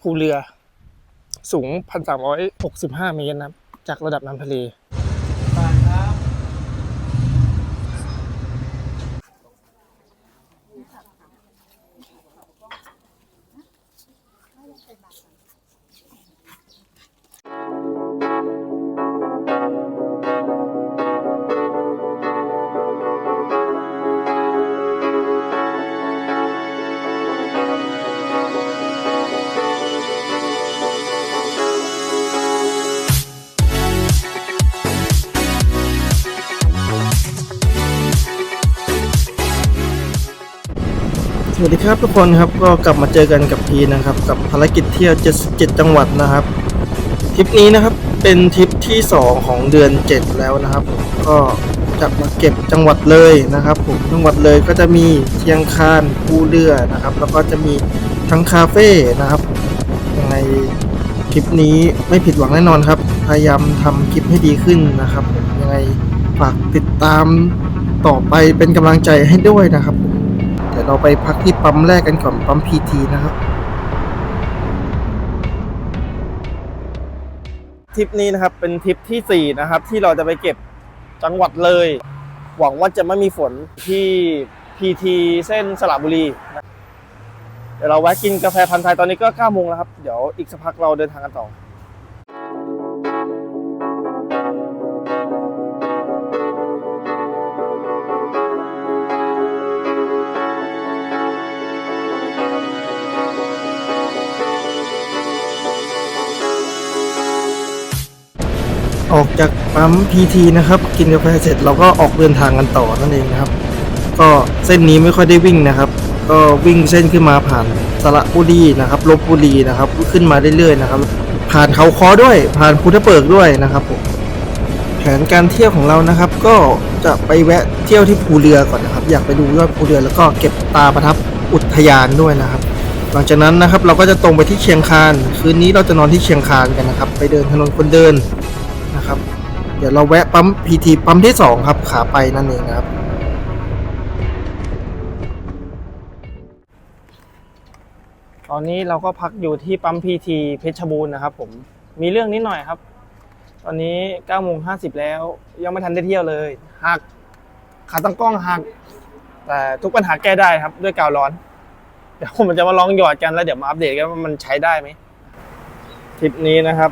ภูเรือสูง 1,365 เมตรนะครับ จากระดับน้ำทะเล วัสดีครับทุกคนครับก็กลับมาเจอกันกับพีนะครับ กับภารกิจเที่ยว 77 จังหวัดนะครับทริปนี้นะครับเป็นทริปที่ 2 ของเดือน 7 แล้วนะครับผมก็จะมาเก็บจังหวัดเลยนะครับ ผมจังหวัดเลยก็จะมีเชียงคานภูเรือนะครับ แล้วก็จะมีทั้งคาเฟ่นะครับยังไงคลิปนี้ไม่ผิดหวังแน่นอนครับ พยายามทำคลิปให้ดีขึ้นนะครับยังไงฝากติดตามต่อไปเป็นกำลังใจให้ด้วยนะครับผม ดี๋ยวเราไปพักที่ปั๊มแรกกันก่อนปั๊มพีทีนะครับทริปนี้นะครับเป็นทริปที่ 4 นะครับ ที่เราจะไปเก็บจังหวัดเลย หวังว่าจะไม่มีฝนที่พีทีเส้นสระบุรีนะเดี๋ยวเราแวะกินกาแฟพันธ์ไทยตอนนี้ก็9โมงแล้วครับ เดี๋ยวอีกสักพักเราเดินทางกันต่อ ออกจากปั๊มพีทีนะครับ กินกาแฟเสร็จเราก็ออกเดินทางกันต่อนั่นเองนะครับ ก็เส้นนี้ไม่ค่อยได้วิ่งนะครับ ก็วิ่งเส้นขึ้นมาผ่านสระบุรีนะครับลบบุรีนะครับ ขึ้นมาเรื่อยๆนะครับ ผ่านเขาคอด้วย ผ่านพุทธเปิกด้วยนะครับผมแผนการเที่ยวของเรานะครับ ก็จะไปแวะเที่ยวที่ภูเรือก่อนนะครับ อยากไปดูยอดภูเรือแล้วก็เก็บตาประทับอุทยานด้วยนะครับ หลังจากนั้นนะครับเราก็จะตรงไปที่เชียงคาน คืนนี้เราจะนอนที่เชียงคานกันนะครับ ไปเดินถนนคนเดิน นะครับ เดี๋ยวเราแวะปั๊มพีทีปั๊มที่2ครับขาไปนั่นเองนะครับ ตอนนี้เราก็พักอยู่ที่ปั๊มพีทีเพชรบูรณ์นะครับ ผมมีเรื่องนิดหน่อยครับ ตอนนี้9โมง50แล้ว ยังไม่ทันได้เที่ยวเลยหักขาตั้งกล้องหัก แต่ทุกปัญหาแก้ได้ครับ ด้วยกาวร้อน เดี๋ยวผมจะมาลองหยอดกันแล้วเดี๋ยวมาอัปเดตกันว่ามันใช้ได้ไหมทริปนี้นะครับ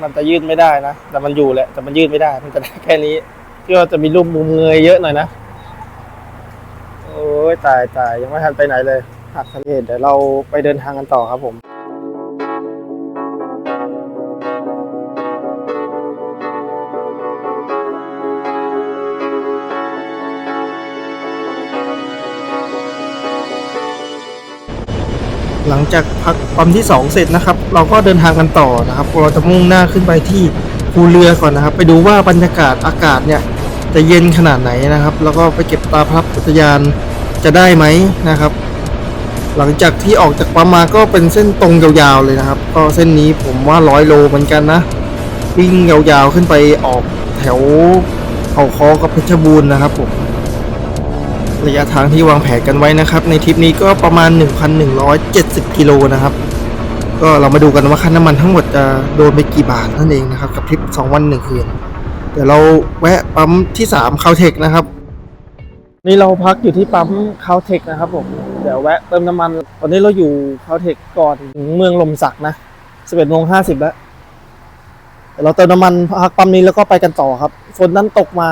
มันจะยืดไม่ได้นะ แต่มันอยู่แหละ แต่มันยืดไม่ได้ มันจะได้แค่นี้ที่ว่าจะมีรูปมุมเงยเยอะหน่อยนะ โอ้ยตายตายยังไม่ทันไปไหนเลยหักสังเกตเดี๋ยวเราไปเดินทางกันต่อครับผม หลังจากพักปั๊มที่ 2 เสร็จนะครับ เราก็เดินทางกันต่อนะครับ เราจะมุ่งหน้าขึ้นไปที่ภูเรือก่อนนะครับ ไปดูว่าบรรยากาศอากาศเนี่ยจะเย็นขนาดไหนนะครับ แล้วก็ไปเก็บตาพับอุทยานจะได้ไหมนะครับ หลังจากที่ออกจากปั๊มมาก็เป็นเส้นตรงยาวๆเลยนะครับ ก็เส้นนี้ผมว่าร้อยโลเหมือนกันนะ วิ่งยาวๆขึ้นไปออกแถวเขาคอกับเพชรบูรณ์นะครับผม ระยะทางที่วางแผนกันไว้นะครับ ในทริปนี้ก็ประมาณ 1,170 กิโลนะครับ ก็เรามาดูกันว่าค่าน้ำมันทั้งหมดจะโดนไปกี่บาทนั่นเองนะครับ กับทริป 2 วัน 1 คืน เดี๋ยวเราแวะปั๊มที่3คาวเทคนะครับ นี่เราพักอยู่ที่ปั๊มคาวเทคนะครับผมเดี๋ยวแวะเติมน้ำมันตอนนี้เราอยู่คาวเทคก่อนถึงเมืองลมสักนะ11โมง50แล้วเดี๋ยวเราเติมน้ำมันพักปั๊มนี้แล้วก็ไปกันต่อครับฝนนั้นตกมา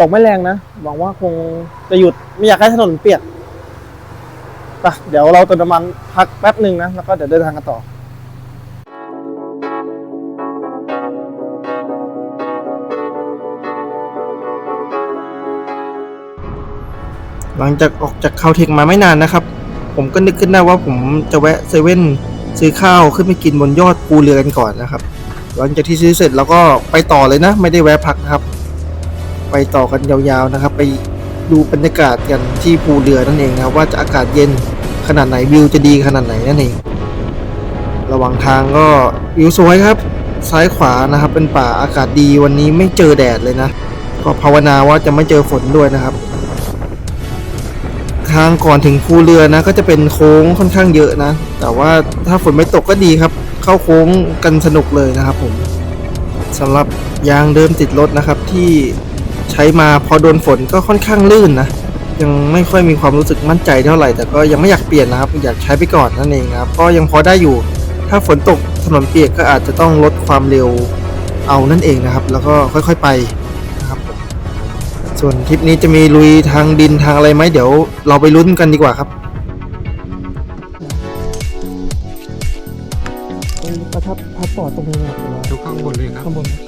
ตกไม่แรงนะหวังว่าคงจะหยุดไม่อยากให้ถนนเปียกไปเดี๋ยวเราเติมน้ำมันพักแป๊บหนึ่งนะแล้วก็เดี๋ยวเดินทางกันต่อหลังจากออกจากคาวเทคมาไม่นานนะครับ ผมก็นึกขึ้นได้ว่าผมจะแวะเซเว่นซื้อข้าวขึ้นไปกินบนยอดภูเรือกันก่อนนะครับ หลังจากที่ซื้อเสร็จเราก็ไปต่อเลยนะ ไม่ได้แวะพักนะครับ ไปต่อกันยาวๆนะครับ ไปดูบรรยากาศกันที่ภูเรือนั่นเองนะครับว่าจะอากาศเย็นขนาดไหนวิวจะดีขนาดไหนนั่นเอง ระหว่างทางก็วิวสวยครับ ซ้ายขวานะครับ เป็นป่าอากาศดีวันนี้ไม่เจอแดดเลยนะ ก็ภาวนาว่าจะไม่เจอฝนด้วยนะครับ ทางก่อนถึงภูเรือนะก็จะเป็นโค้งค่อนข้างเยอะนะ แต่ว่าถ้าฝนไม่ตกก็ดีครับ เข้าโค้งกันสนุกเลยนะครับผมสำหรับยางเดิมติดรถนะครับที่ ใช้มาพอโดนฝนก็ค่อนข้างลื่นนะ ยังไม่ค่อยมีความรู้สึกมั่นใจเท่าไหร่ แต่ก็ยังไม่อยากเปลี่ยนนะครับ อยากใช้ไปก่อนนั่นเองนะครับ ก็ยังพอได้อยู่ ถ้าฝนตกถนนเปียกก็อาจจะต้องลดความเร็วเอานั่นเองนะครับ แล้วก็ค่อยๆไปนะครับผมส่วนทริปนี้จะมีลุยทางดินทางอะไรไหมเดี๋ยวเราไปลุ้นกันดีกว่าครับประทับพาสปอร์ตตรงนี้ครับดูข้างบนเลยครับข้างบนอีกสอง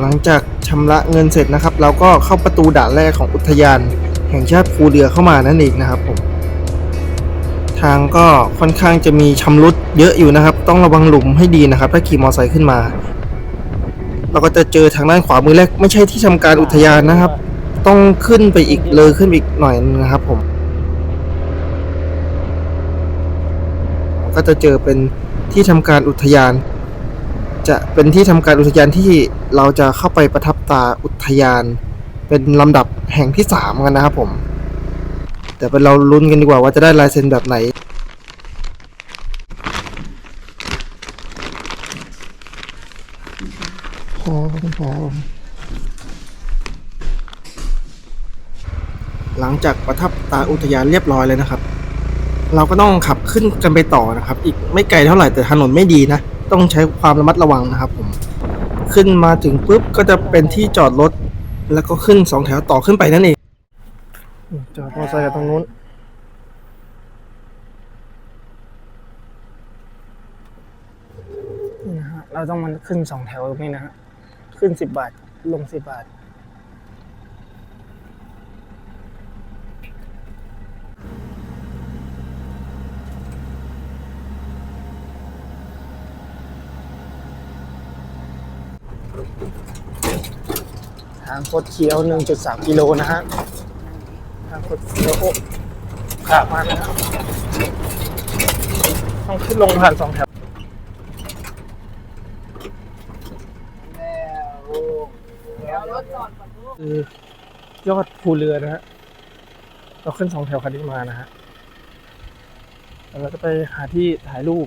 หลังจากชำระเงินเสร็จนะครับ เราก็เข้าประตูด่านแรกของอุทยาน แห่งชาติภูเรือเข้ามานั่นเองนะครับผมทางก็ค่อนข้างจะมีชำรุดเยอะอยู่นะครับ ต้องระวังหลุมให้ดีนะครับ ถ้าขี่มอเตอร์ไซค์ขึ้นมา เราก็จะเจอทางด้านขวามือแรกไม่ใช่ที่ทำการอุทยานนะครับ ต้องขึ้นไปอีกเลยขึ้นไปอีกหน่อยนึงนะครับผมก็จะเจอเป็นที่ทำการอุทยาน จะเป็นที่ทำการอุทยานที่ เราจะเข้าไปประทับตาอุทยาน เป็นลำดับแห่งที่สามกันนะครับผม แต่เป็นเราลุ้นกันดีกว่าว่าจะได้ลายเซ็นแบบไหนขอบคุณครับหลังจากประทับตาอุทยานเรียบร้อยเลยนะครับ เราก็ต้องขับขึ้นกันไปต่อนะครับ อีกไม่ไกลเท่าไหร่แต่ถนนไม่ดีนะ ต้องใช้ความระมัดระวังนะครับผม ขึ้นมาถึงปุ๊บก็จะเป็นที่จอดรถ แล้วก็ขึ้นสองแถวต่อขึ้นไปนั่นเองจอดมอเตอร์ไซค์ตรงนู้นนี่นะฮะเราต้องมันขึ้นสองแถวตรงนี้นะฮะขึ้นสิบบาทลงสิบบาท ทางคดเคี้ยว 1.3 กิโลนะฮะทางคดเคี้ยวโอ้ขามานะฮะต้องขึ้นลงผ่านสองแถวคือยอดภูเรือนะฮะ เราขึ้นสองแถวคันนี้มานะฮะแล้วเราจะไปหาที่ถ่ายรูป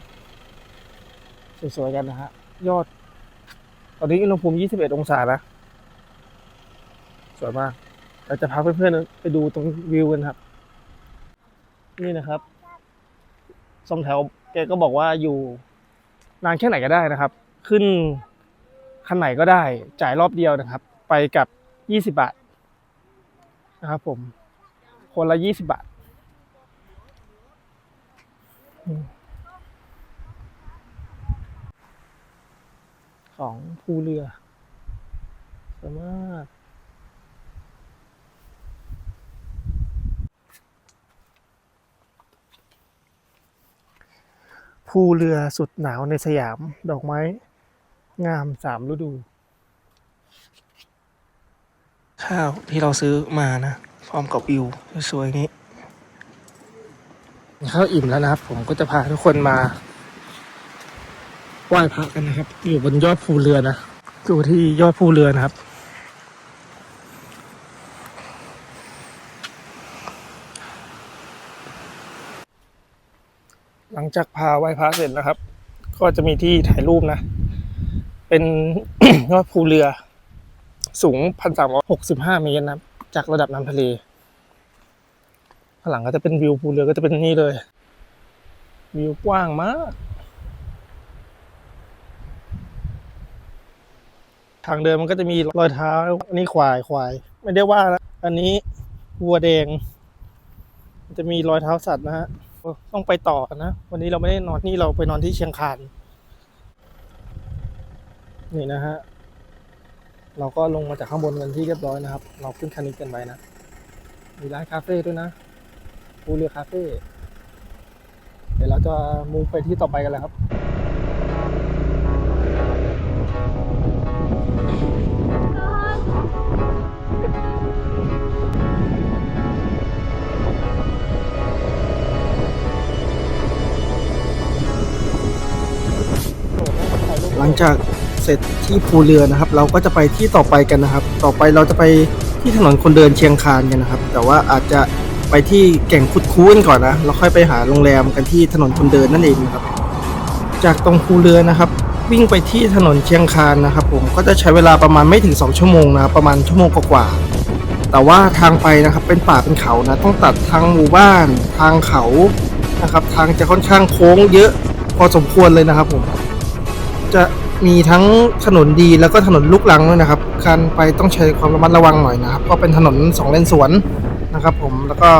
สวยๆกันนะฮะ ยอด ตอนนี้อุณหภูมิ 21 องศานะสวยมากเราจะพาเพื่อนๆไปดูตรงวิวกันครับ นี่นะครับสองแถวแกก็บอกว่าอยู่นานแค่ไหนก็ได้นะครับ ขึ้นคันไหนก็ได้ จ่ายรอบเดียวนะครับ ไปกับยี่สิบาทนะครับผม คนละยี่สิบาทอืม ของภูเรือสวยมากภูเรือสุดหนาวในสยาม ดอกไม้ งามสามฤดู ข้าวที่เราซื้อมานะ พร้อมกับวิว สวยๆนี้ ข้าวอิ่มแล้วนะครับ ผมก็จะพาทุกคนมา ไหว้พระกันนะครับ อยู่บนยอดภูเรือนะอยู่ที่ยอดภูเรือนะครับ หลังจากพาไหว้พระเสร็จนะครับ ก็จะมีที่ถ่ายรูปนะ เป็นยอดภูเรือ สูงพันสามร้อยหกสิบห้าเมตรนะจากระดับน้ำทะเลข้างหลังก็จะเป็นวิวภูเรือก็จะเป็นนี่เลย วิวกว้างมาก ทางเดินมันก็จะมีรอยเท้า อันนี้ควายควาย ไม่ได้ว่านะอันนี้วัวแดง จะมีรอยเท้าสัตว์นะฮะ ต้องไปต่อนะ วันนี้เราไม่ได้นอนนี่เราไปนอนที่เชียงคาน นี่นะฮะ เราก็ลงมาจากข้างบนกันที่เรียบร้อยนะครับ เราขึ้นคันนี้กันไปนะ มีร้านคาเฟ่ด้วยนะภูเรือคาเฟ่ เดี๋ยวเราจะมุ่งไปที่ต่อไปกันแล้วครับ ลังจากเสร็จที่ภูเรือนะครับ เราก็จะไปที่ต่อไปกันนะครับ ต่อไปเราจะไปที่ถนนคนเดินเชียงคานกันนะครับ แต่ว่าอาจจะไปที่แก่งคุดคูนก่อนนะแล้วค่อยไปหาโรงแรมกันที่ถนนคนเดินนั่นเองนะครับ จากตรงคูเรือนะครับ วิ่งไปที่ถนนเชียงคานนะครับ ผมก็จะใช้เวลาประมาณไม่ถึง 2 ชั่วโมงนะครับประมาณชั่วโมงกว่าแต่ว่าทางไปนะครับเป็นป่าเป็นเขานะต้องตัดทางหมู่บ้านทางเขานะครับ ทางจะค่อนข้างโค้งเยอะพอสมควรเลยนะครับผม จะมีทั้งถนนดีแล้วก็ถนนลูกลังด้วยนะครับ การไปต้องใช้ความระมัดระวังหน่อยนะครับ ก็เป็นถนนสองเลนสวนนะครับ ผมแล้วก็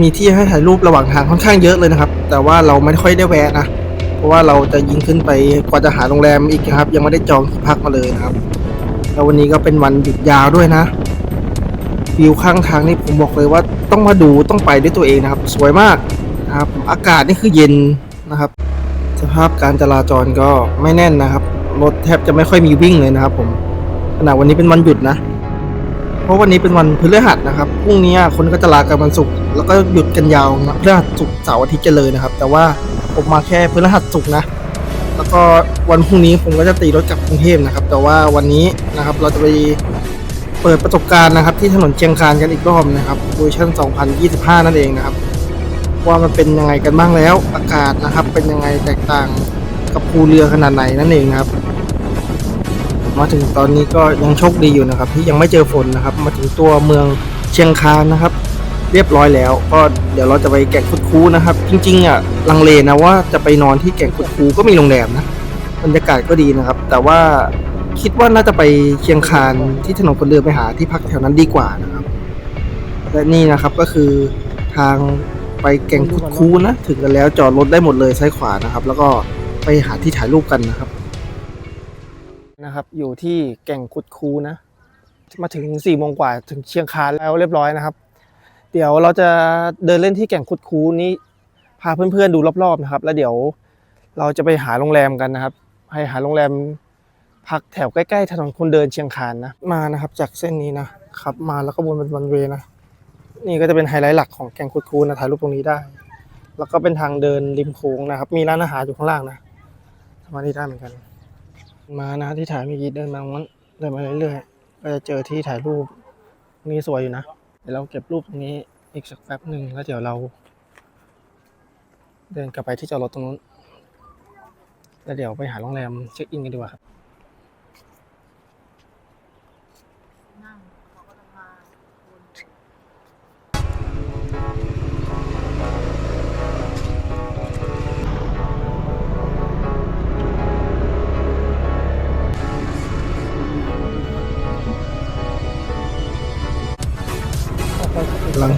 มีที่ให้ถ่ายรูประหว่างทางค่อนข้างเยอะเลยนะครับ แต่ว่าเราไม่ค่อยได้แวะนะ เพราะว่าเราจะยิงขึ้นไปกว่าจะหาโรงแรมอีกนะครับ ยังไม่ได้จองที่พักมาเลยนะครับ แล้ววันนี้ก็เป็นวันหยุดยาวด้วยนะ วิวข้างทางนี่ผมบอกเลยว่าต้องมาดูต้องไปด้วยตัวเองนะครับ สวยมากนะครับ อากาศนี่คือเย็นนะครับ สภาพการจราจรก็ไม่แน่นนะครับ รถแทบจะไม่ค่อยมีวิ่งเลยนะครับผมขณะวันนี้เป็นวันหยุดนะ เพราะวันนี้เป็นวันพฤหัสนะครับพรุ่งนี้คนก็จะลากันวันศุกร์แล้วก็หยุดกันยาวนะพฤหัสศุกร์เสาร์อาทิตย์กันเลยนะครับ แต่ว่าผมมาแค่พฤหัสศุกร์นะ แล้วก็วันพรุ่งนี้ผมก็จะตีรถกลับกรุงเทพนะครับ แต่ว่าวันนี้นะครับเราจะไปเปิดประสบการณ์นะครับ ที่ถนนเชียงคานกันอีกรอบนะครับเวอร์ชัน2025 นั่นเองนะครับ ว่ามันเป็นยังไงกันบ้างแล้ว อากาศนะครับ เป็นยังไงแตกต่างกับภูเรือขนาดไหนนั่นเองครับ มาถึงตอนนี้ก็ยังโชคดีอยู่นะครับ ที่ยังไม่เจอฝนนะครับ มาถึงตัวเมืองเชียงคานนะครับ เรียบร้อยแล้ว ก็เดี๋ยวเราจะไปแก่งคุดคูนะครับ จริงๆอะลังเลนะว่าจะไปนอนที่แก่งคุดคูก็มีโรงแรมนะบรรยากาศก็ดีนะครับ แต่ว่าคิดว่าน่าจะไปเชียงคานที่ถนนคนเดินไปหาที่พักแถวนั้นดีกว่านะครับและนี่นะครับก็คือทาง ไปแก่งคุดคูนะ ถึงกันแล้วจอดรถได้หมดเลยซ้ายขวานะครับ แล้วก็ไปหาที่ถ่ายรูปกันนะครับ นะครับ อยู่ที่แก่งคุดคูนะ มาถึงสี่โมงกว่าถึงเชียงคานแล้วเรียบร้อยนะครับ เดี๋ยวเราจะเดินเล่นที่แก่งคุดคูนี้พาเพื่อนๆดูรอบๆนะครับ แล้วเดี๋ยวเราจะไปหาโรงแรมกันนะครับให้หาโรงแรมพักแถวใกล้ๆถนนคนเดินเชียงคานนะมานะครับ จากเส้นนี้นะครับมาแล้วก็วนเป็นวันเวนะ นี่ก็จะเป็นไฮไลท์หลักของแก่งคุดคูนะถ่ายรูปตรงนี้ได้ แล้วก็เป็นทางเดินริมโค้งนะครับ มีร้านอาหารอยู่ข้างล่างนะสามารถที่ได้เหมือนกัน มานะที่ถ่ายเมื่อกี้เดินมาตรงนั้นเดินมาเรื่อยๆก็จะเจอที่ถ่ายรูปนี้สวยอยู่นะเดี๋ยวเราเก็บรูปตรงนี้อีกสักแป๊บหนึ่งแล้วเดี๋ยวเรา เดินกลับไปที่จอดรถตรงนู้นแล้วเดี๋ยวไปหาโรงแรมเช็คอินกันดีกว่าครับ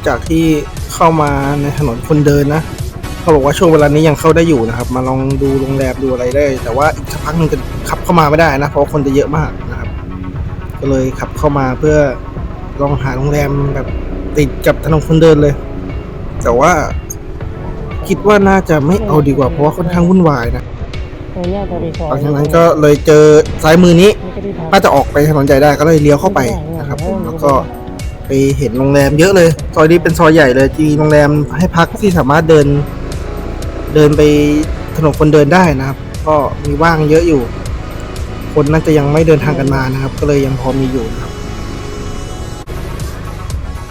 จากที่เข้ามาในถนนคนเดินนะเขาบอกว่าช่วงเวลานี้ยังเข้าได้อยู่นะครับ มาลองดูโรงแรมดูอะไรได้ แต่ว่าอีกสักพักหนึงจะขับเข้ามาไม่ได้นะ เพราะว่าคนจะเยอะมากนะครับ ก็เลยขับเข้ามาเพื่อลองหาโรงแรมแบบติดกับถนนคนเดินเลย แต่ว่าคิดว่าน่าจะไม่เอาดีกว่าเพราะว่าค่อนข้างวุ่นวายนะตรงนี้ตรงนี้ซอยหลังจากนั้นก็เลยเจอซ้ายมือนี้นี่ก็ที่ทางถ้าจะออกไปถนนใหญ่ได้ก็เลยเลี้ยวเข้าไปนะครับผมแล้วก็ ไปเห็นโรงแรมเยอะเลย ซอยนี้เป็นซอยใหญ่เลยมีโรงแรมให้พักที่สามารถเดิน เดินไปถนนคนเดินได้นะครับ ก็มีว่างเยอะอยู่ คนน่าจะยังไม่เดินทางกันมานะครับ ก็เลยยังพอมีอยู่นะครับ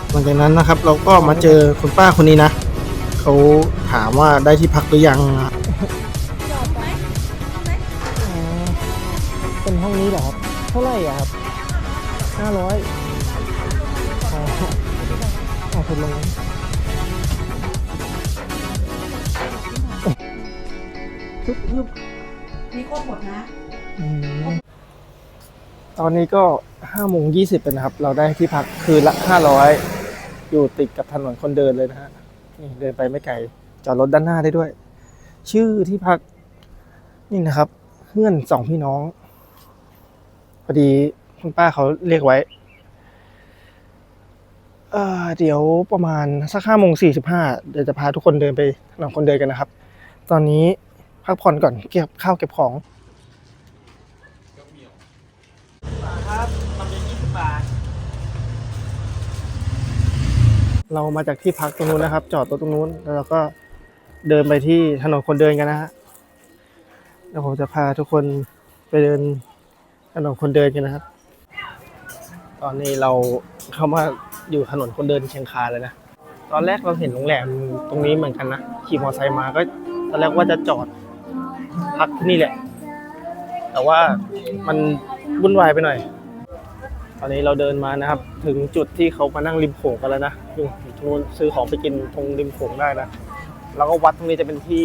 หลังจากนั้นนะครับ เราก็มาเจอคุณป้าคนนี้นะเขาถามว่าได้ที่พักหรือยังเป็นห้องนี้เหรอครับ เท่าไหร่อะครับห้าร้อย เอาคุณลงมีครบหมดนะอืมตอนนี้ก็ห้าโมงยี่สิบเป็นนะครับ เราได้ที่พักคืนละห้าร้อยอยู่ติดกับถนนคนเดินเลยนะฮะนี่เดินไปไม่ไกลจอดรถด้านหน้าได้ด้วย ชื่อที่พัก นี่นะครับเพื่อนสองพี่น้องพอดีคุณป้าเขาเรียกไว้ เอ่อเดี๋ยวประมาณสักห้าโมงสี่สิบห้าเดี๋ยวจะพาทุกคนเดินไปถนนคนเดินกันนะครับ ตอนนี้พักผ่อนก่อนเก็บข้าวเก็บของครับทำเป็นยี่สิบบาท เรามาจากที่พักตรงนู้นนะครับ จอดรถตรงนู้นแล้วเราก็เดินไปที่ถนนคนเดินกันนะฮะเดี๋ยวผมจะพาทุกคนไปเดินถนนคนเดินกันนะครับ ตอนนี้เราเข้ามา อยู่ถนนคนเดินเชียงคานเลยนะ ตอนแรกเราเห็นโรงแรมตรงนี้เหมือนกันนะ ขี่มอเตอร์ไซค์มาก็ตอนแรกว่าจะจอดพักที่นี่แหละ แต่ว่ามันวุ่นวายไปหน่อย ตอนนี้เราเดินมานะครับ ถึงจุดที่เขามานั่งริมโขงกันแล้วนะอยู่ตรงนู้นซื้อของไปกินตรงริมโขงได้นะ แล้วก็วัดตรงนี้จะเป็นที่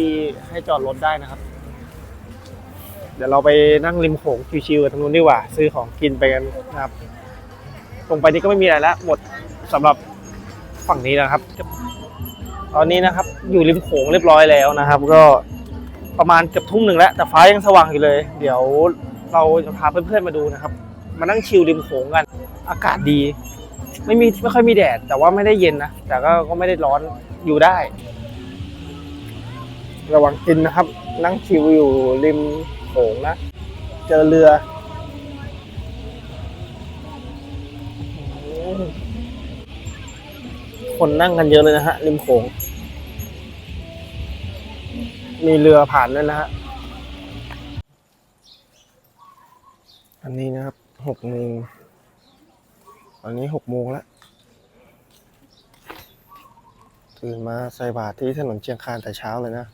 ให้จอดรถได้นะครับ เดี๋ยวเราไปนั่งริมโขงชิวๆกันตรงนู้นดีกว่า ซื้อของกินไปกันนะครับ ตรงไปนี้ก็ไม่มีอะไรแล้วหมด สำหรับฝั่งนี้นะครับ ตอนนี้นะครับ อยู่ริมโขงเรียบร้อยแล้วนะครับ ก็ประมาณเกือบทุ่มหนึ่งแล้วแต่ฟ้ายังสว่างอยู่เลย เดี๋ยวเราจะพาเพื่อนๆมาดูนะครับ มานั่งชิลริมโขงกัน อากาศดี ไม่มีไม่ค่อยมีแดด แต่ว่าไม่ได้เย็นนะแต่ก็ก็ไม่ได้ร้อนอยู่ได้ ระวังกินนะครับ นั่งชิลอยู่ริมโขงนะ เจอเรือ คนนั่งกันเยอะเลยนะฮะริมโขง มีเรือผ่านด้วยนะฮะ อันนี้นะครับหกโมงตอนนี้หกโมงแล้วตื่นมาใส่บาตรที่ถนนเชียงคานแต่เช้าเลยนะ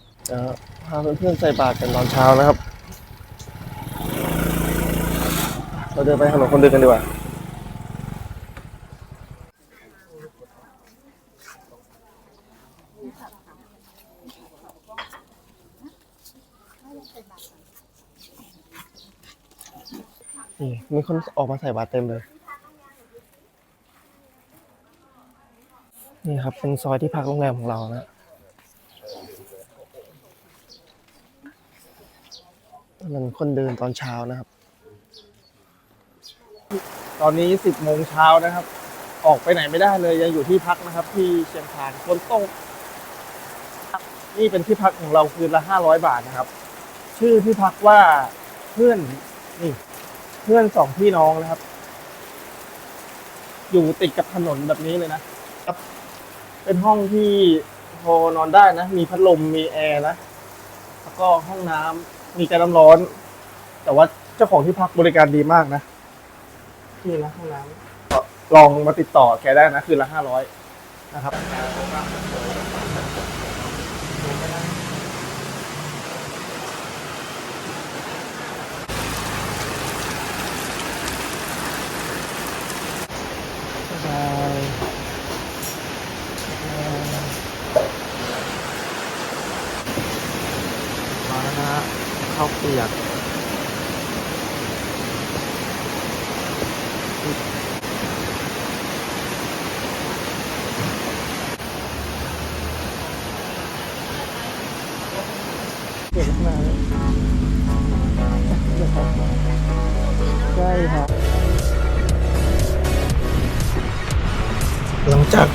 พาเพื่อนๆใส่บาตรกันตอนเช้านะครับ เราเดินไปถนนคนเดินกันดีกว่า นี่มีคนออกมาใส่บาตรเต็มเลย นี่ครับ เป็นซอยที่พักโรงแรมของเรานะมันคนเดินตอนเช้านะครับ ตอนนี้สิบโมงเช้านะครับ ออกไปไหนไม่ได้เลยยังอยู่ที่พักนะครับ ที่เชียงคานฝนตกนี่เป็นที่พักของเราคืนละห้าร้อยบาทนะครับ ชื่อที่พักว่าเพื่อนนี่ เพื่อนสองพี่น้องนะครับ อยู่ติดกับถนนแบบนี้เลยนะครับเป็นห้องที่พอนอนได้นะ มีพัดลมมีแอร์นะ แล้วก็ห้องน้ำมีการน้ำร้อน แต่ว่าเจ้าของที่พักบริการดีมากนะนี่นะห้องน้ำก็ลองมาติดต่อแกได้นะ คืนละห้าร้อยนะครับ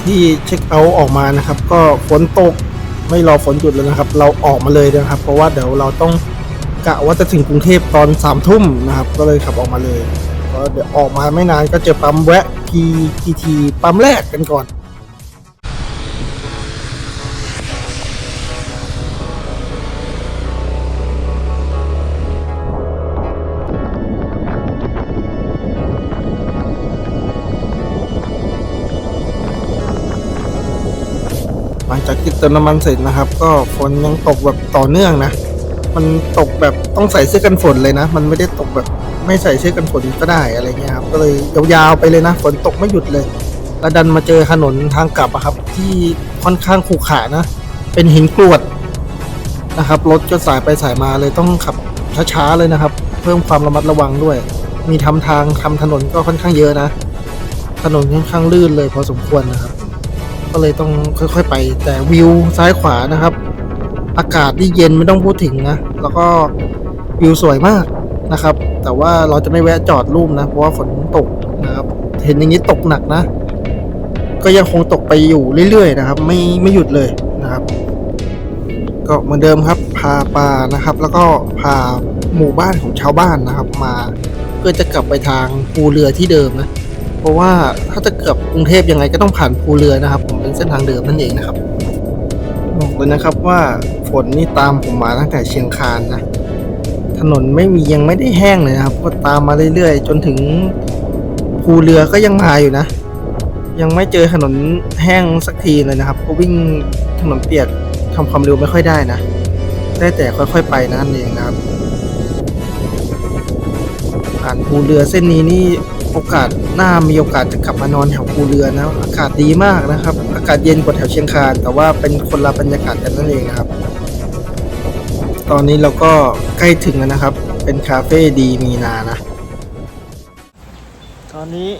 ที่เช็คเอาท์ออกมานะครับ ก็ฝนตกไม่รอฝนหยุดแล้วนะครับ เราออกมาเลยนะครับ เพราะว่าเดี๋ยวเราต้องกะว่าจะถึงกรุงเทพตอนสามทุ่มนะครับ ก็เลยขับออกมาเลยก็เดี๋ยวออกมาไม่นานก็เจอปั๊มแวะ PTT ปั๊มแรกกันก่อน หลังจเติมน้ำมันเสร็จนะครับ ก็ฝนยังตกแบบต่อเนื่องนะ มันตกแบบต้องใส่เสื้อกันฝนเลยนะ มันไม่ได้ตกแบบไม่ใส่เสื้อกันฝนก็ได้อะไรเงี้ยครับก็เลยยาวๆไปเลยนะ ฝนตกไม่หยุดเลยแล้วดันมาเจอถนนทางกลับอะครับ ที่ค่อนข้างขรุขระนะ เป็นหินกรวดนะครับรถก็สายไปสายมาเลยต้องขับช้าๆเลยนะครับ เพิ่มความระมัดระวังด้วย มีทำทางทำถนนก็ค่อนข้างเยอะนะ ถนนค่อนข้างลื่นเลยพอสมควรนะครับ ก็เลยต้องค่อย ๆ ไป แต่วิวซ้ายขวานะครับ อากาศที่เย็นไม่ต้องพูดถึงนะ แล้วก็วิวสวยมากนะครับ แต่ว่าเราจะไม่แวะจอดรูปนะ เพราะว่าฝนตกนะครับ เห็นอย่างนี้ตกหนักนะ ก็ยังคงตกไปอยู่เรื่อยๆนะครับ ไม่ไม่หยุดเลยนะครับ ก็เหมือนเดิมครับ พาปลานะครับ แล้วก็พาหมู่บ้านของชาวบ้านนะครับ มาเพื่อจะกลับไปทางภูเรือที่เดิมนะ เพราะว่าถ้าจะเกือบกรุงเทพยังไงก็ต้องผ่านภูเรือนะครับ ผมเป็นเส้นทางเดิมนั่นเองนะครับบอกเลยนะครับว่าฝนนี่ตามผมมาตั้งแต่เชียงคานนะถนนไม่มียังไม่ได้แห้งเลยนะครับ ก็ตามมาเรื่อยๆ จนถึงภูเรือก็ยังมาอยู่นะ ยังไม่เจอถนนแห้งสักทีเลยนะครับก็วิ่งถนนเปียกทำความเร็วไม่ค่อยได้นะ ได้แต่ค่อยๆไปนั่นเองนะครับ ผ่านภูเรือเส้นนี้นี่ โอกาสหน้ามีโอกาสจะกลับมานอนแถวภูเรือนะ อากาศดีมากนะครับ อากาศเย็นกว่าแถวเชียงคานแต่ว่าเป็นคนละบรรยากาศกันนั่นเองนะครับ ตอนนี้เราก็ใกล้ถึงแล้วนะครับ เป็นคาเฟ่ดีมีนานะ ตอนนี้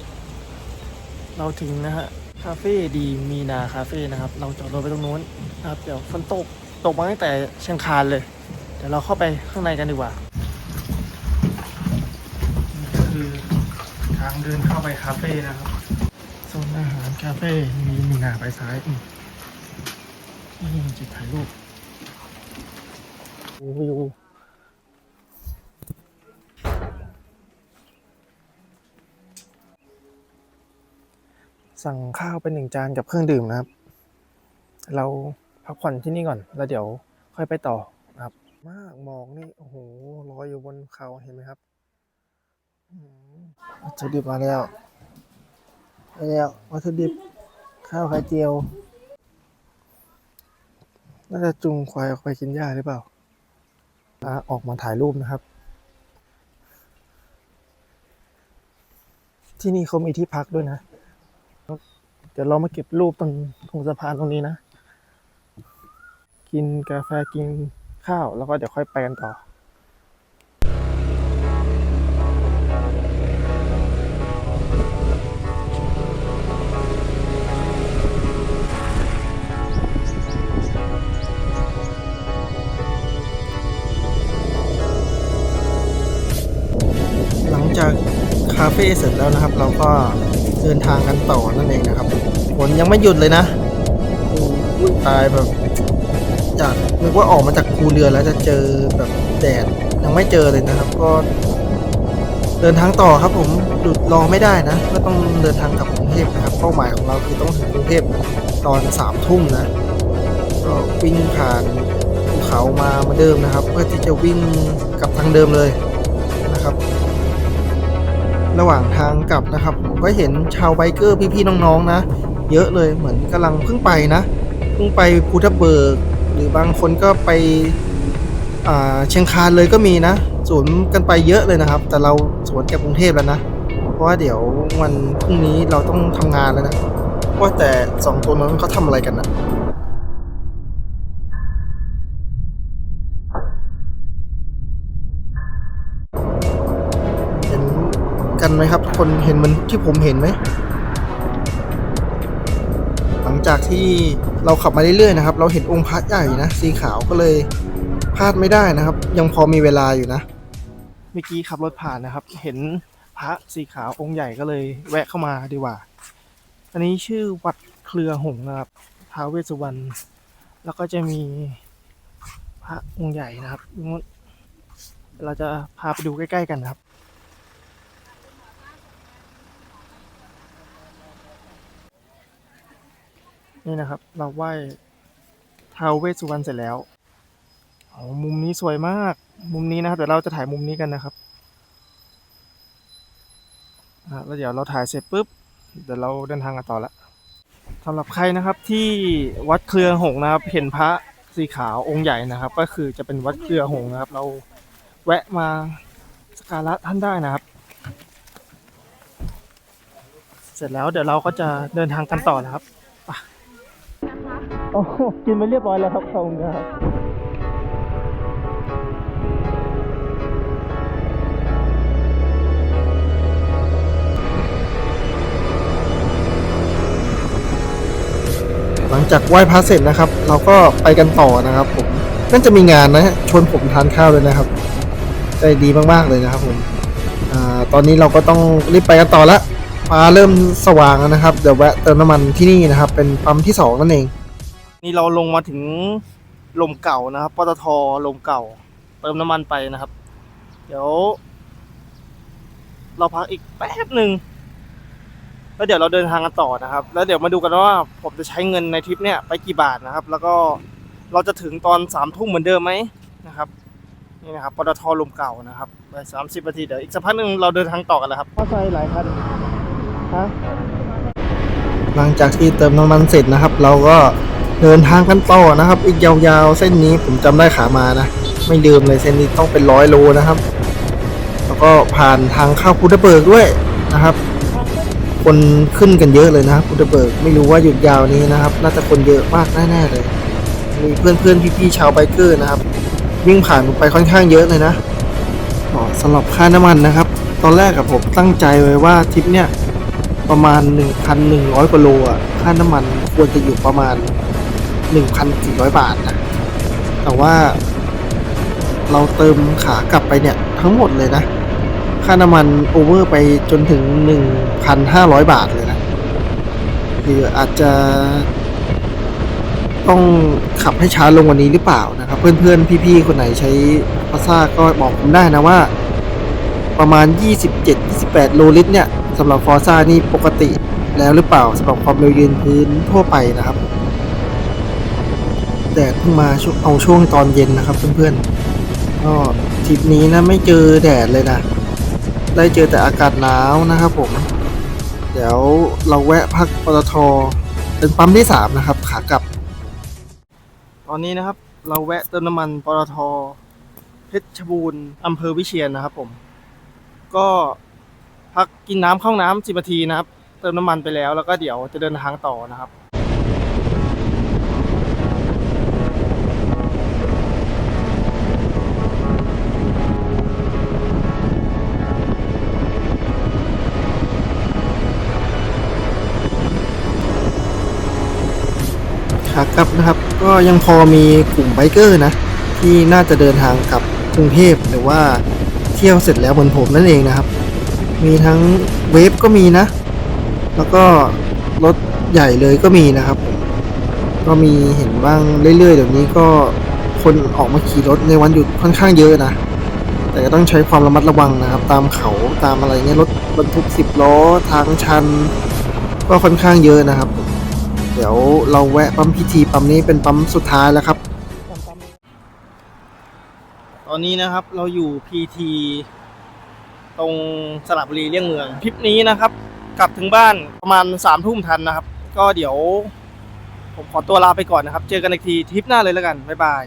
เราถึงนะฮะคาเฟ่ดีมีนาคาเฟ่นะครับ เราจอดรถไปตรงนู้นนะครับ เดี๋ยวฝนตกตกมาตั้งแต่เชียงคานเลย เดี๋ยวเราเข้าไปข้างในกันดีกว่า นี่ก็คือ ทางเดินเข้าไปคาเฟ่นะครับโซนอาหารคาเฟ่มีมีนาไปซ้ายนี่จุดถ่ายรูปโอ้วิวสั่งข้าวเป็นหนึ่งจานกับเครื่องดื่มนะครับ เราพักผ่อนที่นี่ก่อน แล้วเดี๋ยวค่อยไปต่อนะครับ มากหมอกนี่ โอ้โหลอยอยู่บนเขาเห็นไหมครับอืม วัตถุดิบมาแล้วมาแล้ววัตถุดิบข้าวไข่เจียว น่าจะจุงควายออกไปกินหญ้าหรือเปล่าอะออกมาถ่ายรูปนะครับ ที่นี่เขามีที่พักด้วยนะ เดี๋ยวเรามาเก็บรูปตรงตรงสะพานตรงนี้นะ กินกาแฟกินข้าวแล้วก็เดี๋ยวค่อยไปกันต่อ จากคาเฟ่เสร็จแล้วนะครับ เราก็เดินทางกันต่อนั่นเองนะครับฝนยังไม่หยุดเลยนะตายแบบอยากนึกว่าออกมาจากคูเรือแล้วจะเจอแบบแดดยังไม่เจอเลยนะครับ ก็ เดินทางต่อครับผมหยุดรอไม่ได้นะ ก็ต้องเดินทางกลับกรุงเทพนะครับเป้าหมายของเราคือต้องถึงกรุงเทพตอนสามทุ่มนะก็วิ่งผ่านภูเขามาเหมาเดิมนะครับ เพื่อที่จะวิ่งกลับทางเดิมเลยนะครับ ระหว่างทางกลับนะครับ ผมก็เห็นชาวไบเกอร์พี่ๆน้องๆนะเยอะเลยเหมือนกำลังเพิ่งไปนะเพิ่งไปภูทับเบิก หรือบางคนก็ไปอ่าเชียงคานเลยก็มีนะสวนกันไปเยอะเลยนะครับ แต่เราสวนกับกรุงเทพแล้วนะ เพราะว่าเดี๋ยววันพรุ่งนี้เราต้องทำงานแล้วนะว่าแต่สองตัวนั้นเขาทำอะไรกันนะ คนเห็นเหมันที่ผมเห็นไหม หลังจากที่เราขับมาเรื่อยๆนะครับ เราเห็นองค์พระใหญ่นะ สีขาวก็เลยพลาดไม่ได้นะครับ ยังพอมีเวลาอยู่นะ เมื่อกี้ขับรถผ่านนะครับ เห็นพระสีขาวองค์ใหญ่ก็เลยแวะเข้ามาดีกว่า อันนี้ชื่อวัดเครือหงนะครับท้าวเวสสุวรรณ แล้วก็จะมีพระองค์ใหญ่นะครับนู้นเราจะพาไปดูใกล้ ๆ กันนะครับ นี่นะครับ เราไหว้ท้าวเวสสุวรรณเสร็จแล้วโอ้มุมนี้สวยมาก มุมนี้นะครับเดี๋ยวเราจะถ่ายมุมนี้กันนะครับแล้วเดี๋ยวเราถ่ายเสร็จปุ๊บ เดี๋ยวเราเดินทางกันต่อละสำหรับใครนะครับที่วัดเครือหงนะครับ เห็นพระสีขาวองค์ใหญ่นะครับ ก็คือจะเป็นวัดเครือหงนะครับ เราแวะมาสักการะท่านได้นะครับ เสร็จแล้วเดี๋ยวเราก็จะเดินทางกันต่อนะครับ โอ้โหกินไปเรียบร้อยแล้วครับขอบคุณครับหลังจากไหว้พระเสร็จนะครับ เราก็ไปกันต่อนะครับ ผมน่าจะมีงานนะฮะชวนผมทานข้าวเลยนะครับใจดีมากๆเลยนะครับผมอตอนนี้เราก็ต้องรีบไปกันต่อละฟ้าเริ่มสว่างแล้วนะครับ เดี๋ยวแวะเติมน้ำมันที่นี่นะครับ เป็นปั๊มที่สองนั่นเอง นี่เราลงมาถึงลมเก่านะครับปตทลมเก่า เติมน้ำมันไปนะครับ เดี๋ยว เราพักอีกแป๊บหนึ่งแล้วเดี๋ยวเราเดินทางกันต่อนะครับ แล้วเดี๋ยวมาดูกันว่าผมจะใช้เงินในทริปเนี้ยไปกี่บาทนะครับ แล้วก็เราจะถึงตอนสามทุ่มเหมือนเดิมไหมนะครับนี่นะครับปตทลมเก่านะครับไปสามสิบนาทีเดี๋ยวอีกสักพักหนึ่งเราเดินทางต่อกันแล้วครับเข้าใจหลายคันฮะหลังจากที่เติมน้ำมันเสร็จนะครับ เราก็ เดินทางกันต่อนะครับ อีกยาวๆ เส้นนี้ผมจำได้ขามานะ ไม่ลืมเลยเส้นนี้ต้องเป็นร้อยโลนะครับ แล้วก็ผ่านทางเข้าพุทธเบิกด้วยนะครับ คนขึ้นกันเยอะเลยนะครับพุทธเบิกไม่รู้ว่าหยุดยาวนี้นะครับ น่าจะคนเยอะมากแน่ๆเลย มีเพื่อนๆพี่ๆชาวไบเกอร์นะครับวิ่งผ่านไปค่อนข้างเยอะเลยนะอ๋อสำหรับค่าน้ำมันนะครับ ตอนแรกกับผมตั้งใจไว้ว่าทริปเนี้ยประมาณ 1,100กว่าโลอะค่าน้ำมันควรจะอยู่ประมาณ 1,400 บาทนะ แต่ว่า เราเติมขากลับไปเนี่ย ทั้งหมดเลยนะ ค่าน้ำมันโอเวอร์ไปจนถึง 1,500 บาทเลยนะ หรืออาจจะต้องขับให้ช้าลงวันนี้หรือเปล่านะครับ เพื่อนๆ พี่ๆ คนไหนใช้พาซ่าก็บอกผมได้นะว่า ประมาณ 27-28 โลลิตรเนี่ยสำหรับฟอร์ซ่านี่ปกติแล้วหรือเปล่าสำหรับความเร็วยืนพื้นทั่วไปนะครับ ดดเพิ่งมาเอาช่วงตอนเย็นนะครับเพื่อนๆก็ทริปนี้นะไม่เจอแดดเลยนะ ได้เจอแต่อากาศหนาวนะครับผม เดี๋ยวเราแวะพักปตทเป็นปั๊มที่สามนะครับ ขากลับ ตอนนี้นะครับ เราแวะเติมน้ำมันปตทเพชรบูรณ์อำเภอวิเชียนนะครับผม ก็พักกินน้ำเข้าน้ำสิบนาทีนะครับ เติมน้ำมันไปแล้วแล้วก็เดี๋ยวจะเดินทางต่อนะครับ ขากลับนะครับ ก็ยังพอมีกลุ่มไบเกอร์นะ ที่น่าจะเดินทางกลับกรุงเทพหรือว่าเที่ยวเสร็จแล้วเหมือนผมนั่นเองนะครับ มีทั้งเวฟก็มีนะ แล้วก็รถใหญ่เลยก็มีนะครับ ก็มีเห็นบ้างเรื่อยๆเดี๋ยวนี้ก็คนออกมาขี่รถในวันหยุดค่อนข้างเยอะนะ แต่ก็ต้องใช้ความระมัดระวังนะครับ ตามเขาตามอะไรเงี้ยรถบรรทุกสิบล้อทางชัน ก็ค่อนข้างเยอะนะครับ เดี๋ยวเราแวะปั๊มพีทีปั๊มนี้เป็นปั๊มสุดท้ายแล้วครับ ตอนนี้นะครับเราอยู่พีทีตรงสระบุรีเลี่ยงเมืองทริปนี้นะครับ กลับถึงบ้านประมาณสามทุ่มทันนะครับ ก็เดี๋ยว ผมขอตัวลาไปก่อนนะครับ เจอกันอีกทีทริปหน้าเลยแล้วกัน บ๊ายบาย